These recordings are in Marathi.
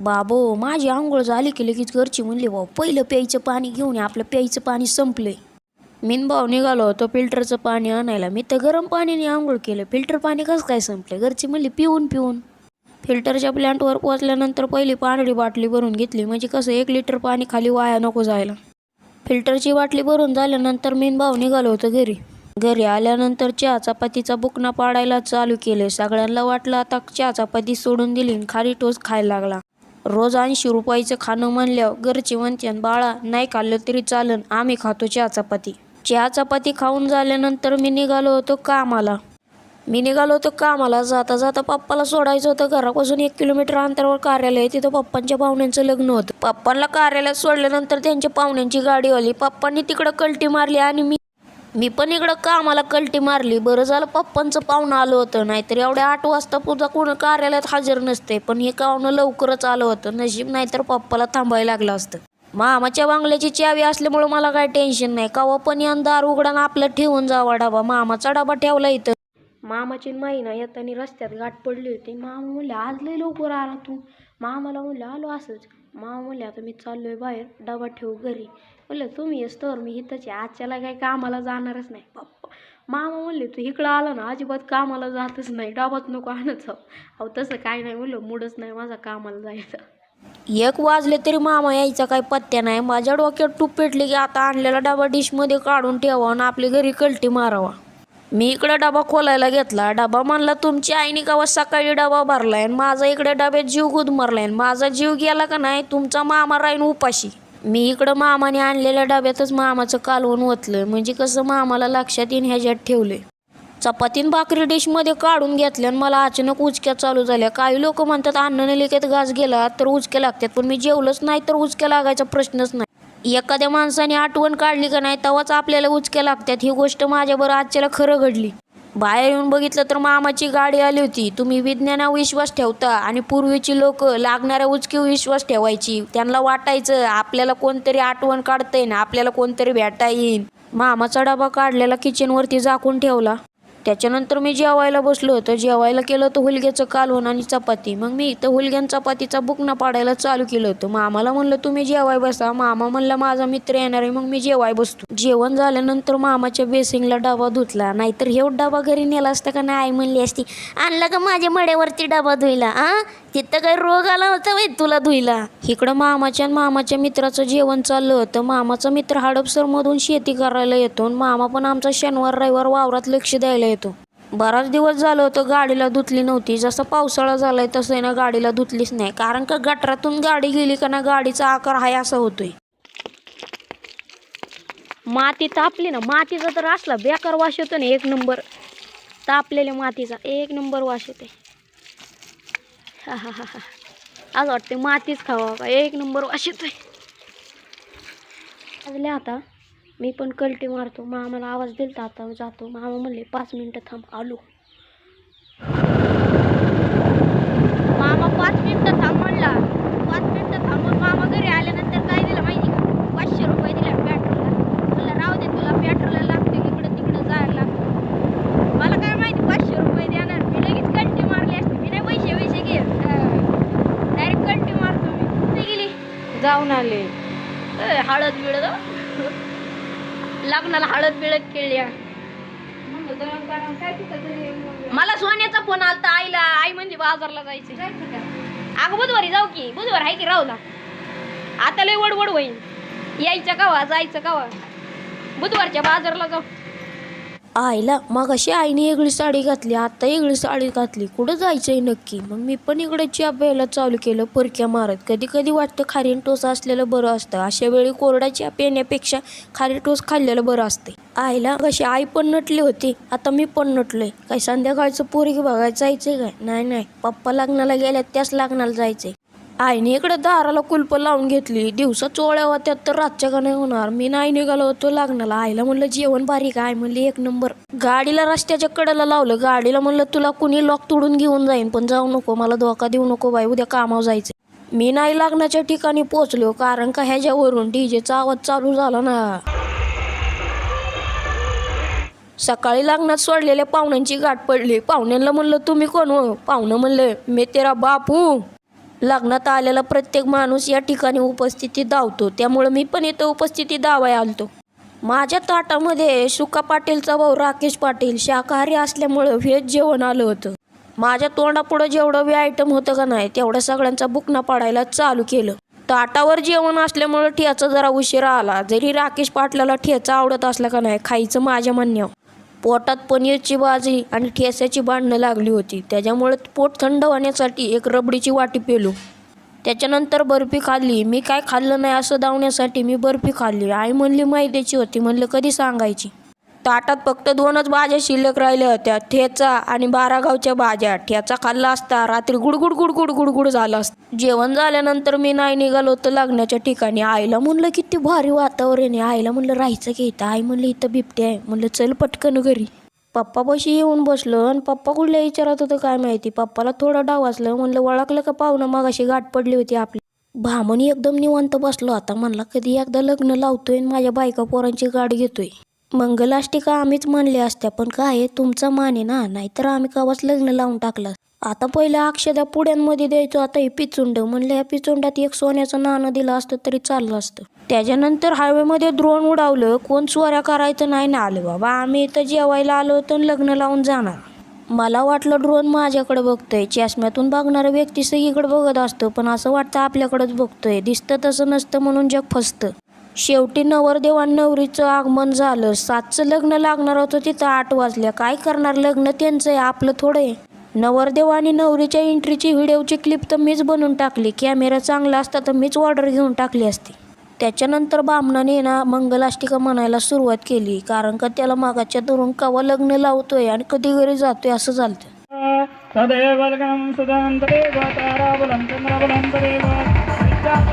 बाबो माझी आंघोळ झाली की लगेच घरची म्हणली भाऊ पहिलं प्यायचं पाणी घेऊन ये आपलं प्यायचं पाणी संपलंय. मीन भाऊ निघालो होतो फिल्टरचं पाणी आणायला. मी तर गरम पाण्याने आंघोळ केलं. फिल्टर पाणी कसं काय संपलं घरची म्हणली पिऊन पिऊन. फिल्टरच्या प्लॅन्टवर पोचल्यानंतर पहिली पांढरी बाटली भरून घेतली. म्हणजे कसं एक लिटर पाणी खाली वाया नको जायला. फिल्टरची बाटली भरून झाल्यानंतर मीन भाऊ निघालो होतो घरी. घरी आल्यानंतर चहा चपातीचा बुकना पाडायला चालू केले. सगळ्यांना वाटलं आता चहा चपाती सोडून दिली आणि खारी टोस खायला लागला. रोज ऐंशी रुपयाचं खाणं म्हणल्यावर घरचे म्हणते बाळा नाही खाल्लं तरी चालन. आम्ही खातो चहा चपाती. चहा चपाती खाऊन झाल्यानंतर मी निघालो होतो कामाला. मी निघालो होतो कामाला. जाता जाता पप्पाला सोडायचं होतं. घरापासून एक किलोमीटर अंतरावर कार्यालय तिथं पप्पांच्या पाहुण्यांचं लग्न होतं. पप्पांना कार्यालयात सोडल्यानंतर त्यांच्या पाहुण्यांची गाडी आली पप्पांनी तिकडं कल्टी मारली आणि मी मी पण इकडं कामाला कल्टी मारली. बरं झालं पप्पांचं पाहुणं आलं होतं. नाहीतर एवढ्या आठ वाजता पुढं कोण कार्यालयात हजर नसते. पण हे पाहुणं लवकरच आलं होतं. नशीब नाहीतर पप्पाला थांबायला लागलं असतं. मामाच्या बांगल्याची चावी असल्यामुळं मला काय टेन्शन नाही. कावा पण यान दार उघडा आपलं ठेवून जावा डबा. मामाचा डबा ठेवला इथं. मामाची महिना येताना रस्त्यात गाठ पडली होती. मामा म्हणले आज लय लवकर आला तू. मामाला म्हणलं आलो असंच. मामा म्हणले आता मी चाललोय बाहेर. डबा ठेवू घरी. म्हणलं तुम्ही येस तर मी इथंच आहे. आजच्याला काही कामाला जाणारच नाही. पप्पा मामा म्हणले तू इकडं आला ना अजिबात कामाला जातच नाही. डबात नको आणत जाऊ. अहो तसं काय नाही म्हणलं मूडच नाही माझा कामाला जायचं. एक वाजले तरी मामा यायचा काही पत्त्या नाही. माझ्या डोक्यात टूप पेटली की आता आणलेला डबा डिशमध्ये काढून ठेवा आणि आपली घरी कलटी मारावा. मी इकडे डबा खोलायला घेतला. डबा म्हणला तुमची आईने का सकाळी डबा भरलाय आणि माझा इकडे डब्यात जीव गुदमरलाय आणि माझा जीव गेला का नाही तुमचा मामा राहीन उपाशी. मी इकडं मामाने आणलेल्या डब्यातच मामाचं कालवून ओतलं म्हणजे कसं मामाला लक्षात येईन ह्याच्यात ठेवलंय. चपातीन भाकरी डिशमध्ये काढून घेतल्या आणि मला अचानक उचक्या चालू झाल्या. काही लोक म्हणतात अन्नाने घास गेला तर उचक्या लागतात पण मी जेवलंच नाही तर उचक्या लागायचा प्रश्नच नाही. एखाद्या माणसाने आठवण काढली का नाही तेव्हाच आपल्याला उचक्या लागतात. ही गोष्ट माझ्याबरोबर आजच्याला खरं घडली. बाहेर येऊन बघितलं तर मामाची गाडी आली होती. तुम्ही विज्ञानावर विश्वास ठेवता आणि पूर्वीची लोक लागणाऱ्या उचकीवर विश्वास ठेवायची. त्यांना वाटायचं आपल्याला कोणतरी आठवण काढता येईन आपल्याला कोणतरी भेटता येईन. मामाचा डबा काढलेला किचनवरती झाकून ठेवला. त्याच्यानंतर मी जेवायला बसलो होतो. जेवायला केलं होतं हुलग्याचं कालवण आणि चपाती. मग मी इथं हुलग्यान चपातीचा बुकना पाडायला चालू केलं होतं. मामाला म्हणलं तुम्ही जेवाय बसा. मामा म्हणला माझा मित्र येणार आहे मग मी जेवाय बसतो. जेवण झाल्यानंतर मामाच्या बेसिंगला डबा धुतला. नाहीतर हे डबा घरी नेला असता का नाही आई म्हणली असती. आणला का माझ्या मड्यावरती डबा धुईला आ? तिथं काही रोग आला होता वै तुला धुईला इकडं मामाच्या आणि मामाच्या मित्राचं जेवण चाललं होतं. मामाचा मित्र हडपसरमधून शेती करायला येतो आणि मामा पण आमचा शनिवार रविवार वावरात लक्ष द्यायला येतो. बराच दिवस झालं होतं गाडीला धुतली नव्हती. जसं पावसाळा झालाय तसं आहे ना गाडीला धुतलीच नाही. कारण का गटरातून गाडी गेली का ना गाडीचा आकार हाय असा होतोय. माती तापली ना मातीचा तर असला बेकार वास येतो ना एक नंबर. तापलेल्या मातीचा एक नंबर वास येते हा हा हा हा. आज वाटते मातीच खावा का? एक नंबर वास येतोय. आता मी पण कलटी मारतो. मामाला आवाज दिलता आता जातो. मामा म्हणले पाच मिनटं थांब आलो मामा पाच मिनटं थांब म्हणला पाच मिनटं थांबून मामा घरी आल्यानंतर काय दिलं माहिती का पाचशे रुपये दिले पेट्रोलला म्हणलं राहू दे तुला पेट्रोलला लागते इकडं तिकडं जायला लागतं मला काय माहिती पाचशे रुपये देणार मी लगेच कल्टी मारली असते मी नाही पैसे पैसे घे डायरेक्ट कल्टी मारतो मी कुठे गेली जाऊन आले ए, हळद बिळद बिळद केल्या. मला सोन्याचा फोन आलता आईला आई म्हणजे बाजारला जायचे अगं बुधवारी जाऊ की बुधवार आहे की राहू ना आता लय वडवड होईन. यायचं कवा जायचं कवा. बुधवारच्या बाजारला जाऊ. आईला मग अशी आईने वेगळी साडी घातली आता वेगळी साडी घातली. कुठं जायचंय नक्की? मग मी पण इकडे चिया प्यायला चालू केलं परक्या मारत. कधी कधी वाटतं खारीन टोस असलेलं बरं असतं. अशा वेळी कोरडा चिया पिण्यापेक्षा खारी टोस खाल्लेलं बरं असते आईला कशी आई पण नटली होती आता मी पण नटलोय. काय संध्याकाळचं पोरगी बघायला जायचंय काय? नाही नाही. पप्पा लग्नाला गेल्या त्याच लग्नाला जायचंय. आईने इकडे दाराला कुलप लावून घेतली. दिवसा चोळ्या होत्यात तर रातच्या का नाही होणार? मी नाही निघालो होतो लग्नाला. आईला म्हणलं जेवण बारीक आहे. म्हणली एक नंबर. गाडीला रस्त्याच्या कडेला लावलं. गाडीला म्हणलं तुला कुणी लॉक तोडून घेऊन जाईन पण जाऊ नको. मला धोका देऊ नको बाई. उद्या कामावर जायचं मी नाही लग्नाच्या ठिकाणी पोचलो कारण का ह्याच्यावरून डीजेचा आवाज चालू झाला ना. सकाळी लग्नात सोडलेल्या पाहुण्यांची गाठ पडली. पाहुण्यांना म्हणलं तुम्ही कोण हो? पाहुणं म्हणलं मी तेरा बापू. लग्नात आलेला प्रत्येक माणूस या ठिकाणी उपस्थिती धावतो. त्यामुळं मी पण इथं उपस्थिती दावाय आलतो. माझ्या ताटामध्ये सुका पाटीलचा भाऊ राकेश पाटील शाकाहारी असल्यामुळं व्हेज जेवण आलं होतं. माझ्या तोंडापुढं जेवढं वे आयटम होतं का नाही तेवढ्या सगळ्यांचा बुकना पाडायला चालू केलं. ताटावर जेवण असल्यामुळं ठेचा जरा उशिरा आला. जरी राकेश पाटलाला ठेचा आवडत असला का नाही खायचं माझ्या म्हणण्यावर. पोटात पनीरची भाजी आणि ठेस्याची भांडणं लागली होती. त्याच्यामुळे पोट थंड होण्यासाठी एक रबडीची वाटी पेलो. त्याच्यानंतर बर्फी खाल्ली. मी काय खाल्लं नाही असं दावण्यासाठी मी बर्फी खाल्ली. आई म्हणली मैद्याची होती. म्हणलं कधी सांगायची? ताटात फक्त दोनच भाज्या शिल्लक राहिल्या होत्या ठेचा आणि बारागावच्या भाज्या. ठेचा खाल्ला असता रात्री गुडगुड गुडगुड गुडगुड झालं असतं. जेवण झाल्यानंतर मी नाही निघालो होतं लग्नाच्या ठिकाणी आईला म्हणलं किती भारी वातावरण आहे. आईला म्हणलं राहायचं की इथं. आई म्हणलं इथं बिबटे आहे. म्हणलं चल पटकन घरी. पप्पापाशी येऊन बसलो आणि पप्पा कुठल्या विचारत होतं काय माहिती. पप्पाला थोडं डाव असलं म्हणलं ओळखलं का पाहुणं? मगाशी गाठ पडली होती आपली. भामणी एकदम निवांत बसलो. आता म्हणला कधी एकदा लग्न लावतोय आणि माझ्या बायका पोरांची गाठ घेतोय. मंगलाष्टिका आम्हीच म्हणले असत्या पण काय आहे, तुमचा मान आहे ना? नाहीतर आम्ही कवाच लग्न लावून टाकलं. आता पहिल्या अक्षदा पुड्यांमध्ये द्यायचो आता हे पिचुंड. म्हणलं या पिचुंडात एक सोन्याचं नाणं दिलं असतं तरी चाललं असतं. त्याच्यानंतर हायवेमध्ये द्रोण उडावलं कोण चोऱ्या करायचं नाही ना आलं बाबा. आम्ही इथं जेवायला आलो होतो आणि लग्न लावून जाणार. मला वाटलं ड्रोन माझ्याकडे बघतोय. चष्म्यातून बघणारा व्यक्ती सगळीकडे बघत असतो पण असं वाटतं आपल्याकडेच बघतोय. दिसतं तसं नसतं म्हणून जग फसतं. शेवटी नवरदेव आणि नवरीचं आगमन झालं. सातचं लग्न लागणार होतं तिथं आठ वाजल्या. काय करणार लग्न त्यांचं आहे आपलं थोडं. आहे नवरदेव आणि नवरीच्या एंट्रीची व्हिडिओची क्लिप तर मीच बनवून टाकली. कॅमेरा चांगला असता तर मीच ऑर्डर घेऊन टाकली असती. त्याच्यानंतर बामणाने ना मंगलाष्टिका म्हणायला सुरुवात केली. कारण का त्याला मागाच्या धरून कवा लग्न लावतोय आणि कधी घरी जातोय असं झालं तदेव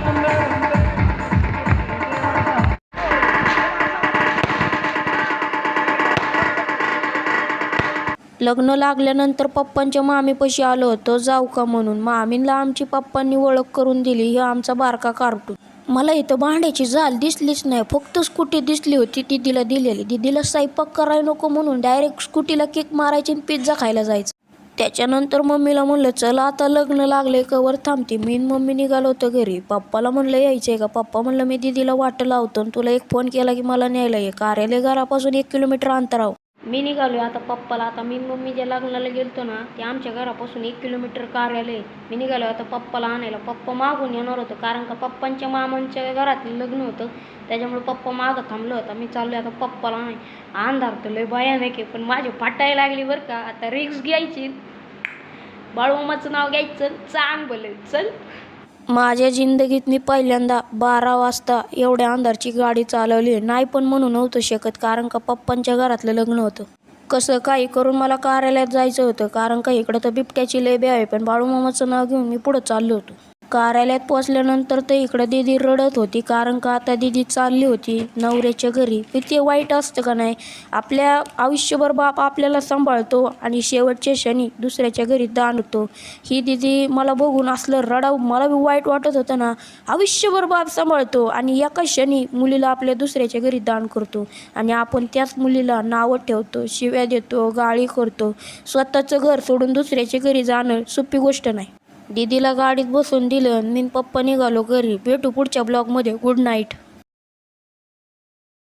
लग्नं लग्न लागल्यानंतर पप्पांच्या मामीपाशी आलो होतो जाऊ का म्हणून? मामींना आमची पप्पांनी ओळख करून दिली हे आमचा बारका कार्टून मला इथं भांड्याची जाल दिसलीच नाही फक्त स्कूटी दिसली होती दिदीला दिलेली. दिदीला स्वयंपाक करायला नको म्हणून डायरेक्ट स्कूटीला केक मारायची आणि पिझ्झा खायला जायचं. त्याच्यानंतर मम्मीला म्हणलं चला आता लग्न लागले कवर थांबते. मी मम्मी निघालो होतो घरी. पप्पाला म्हणलं यायचं आहे का? पप्पा म्हणलं मी दिदीला वाट लावतो आणि तुला एक फोन केला की मला न्यायला ये. कार्यालय घरापासून एक किलोमीटर अंतरावं मी निघालो आता पप्पाला. आता मी आणि मम्मी ज्या लग्नाला गेलतो ना ते आमच्या घरापासून एक किलोमीटर कार्यालय मी निघालो आता पप्पाला आणायला. पप्पा मागून येणार होतं कारण का पप्पांच्या मामांच्या घरातलं लग्न होतं. त्याच्यामुळे पप्पा मागं थांबलं होता. मी चाललो आता पप्पाला आणाय. अंधार तर लय भयानक आहे पण माझी फाटायला लागली बरं का. आता रिक्स घ्यायची. बाळूमाचं नाव घ्यायचं. चांग बोल चल. माझ्या जिंदगीत मी पहिल्यांदा बारा वाजता एवढ्या अंधारची गाडी चालवली. नाही पण म्हणू नव्हतं शकत कारण का पप्पांच्या घरातलं लग्न होतं. कसं काही करून मला कार्यालयात जायचं होतं कारण का इकडं तर बिबट्याची लेबी आहे पण बाळूमामाचं नाव घेऊन मी पुढं चाललो होतो. कार्यालयात पोचल्यानंतर तर इकडं दिदी रडत होती कारण का आता दिदी चालली होती नवऱ्याच्या घरी. किती वाईट असतं का नाही? आपल्या आयुष्यभर बाप आपल्याला सांभाळतो आणि शेवटच्या क्षणी दुसऱ्याच्या घरी दांडतो. ही दिदी मला बघून असलं रडाव मला बी वाईट वाटत होतं ना. आयुष्यभर बाप सांभाळतो आणि एका क्षणी मुलीला आपल्या दुसऱ्याच्या घरी दान करतो. आणि आपण त्याच मुलीला नावं ठेवतो शिव्या देतो गाळी करतो. स्वतःचं घर सोडून दुसऱ्याच्या घरी जाणं सोपी गोष्ट नाही. दीदीला गाडीत बसून दिलं मी पप्पा निघालो घरी. भेटू पुढच्या ब्लॉगमध्ये. Good night